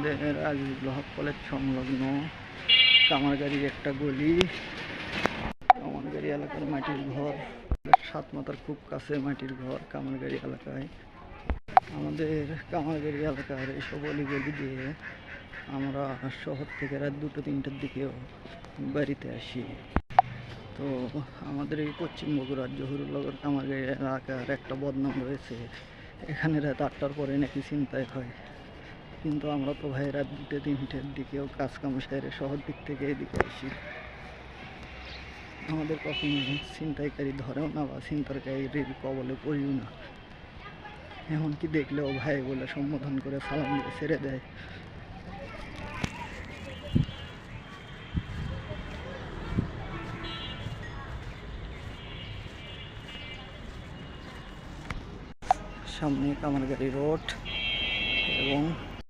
আমাদের আজিজুল হক কলেজ সংলগ্ন কামারগাড়ির একটা গলি। কামারগাড়ি এলাকার মাটির ঘর। সাত মাথার খুব কাছে মাটির ঘর কামারগাড়ি এলাকায়। আমাদের কামারগাড়ি এলাকার এইসব অলিগলি দিয়ে আমরা শহর থেকে রাত দুটো, তিনটার দিকেও বাড়িতে আসি। তো আমাদের এই পশ্চিম বগুড়ার জহুরুল্নগর কামারগাড়ি এলাকার একটা বদনাম রয়েছে। এখানে রাত আটটার পরে নাকি চিন্তায় হয়। কিন্তু আমরা তো ভাই রাত দুটো তিনটের দিকেও কাজ কাম সেরে শহর দিক থেকে এদিকে আসি। আমাদের কখনো ছিনতাইকারী ধরেও না বা ছিনতাইকারীর কবলে পড়িও না। এমনকি দেখলেও ভাই বলে সম্বোধন করে সালাম দিয়ে ছেড়ে দেয়। সামনে কামারগাড়ি রোড এবং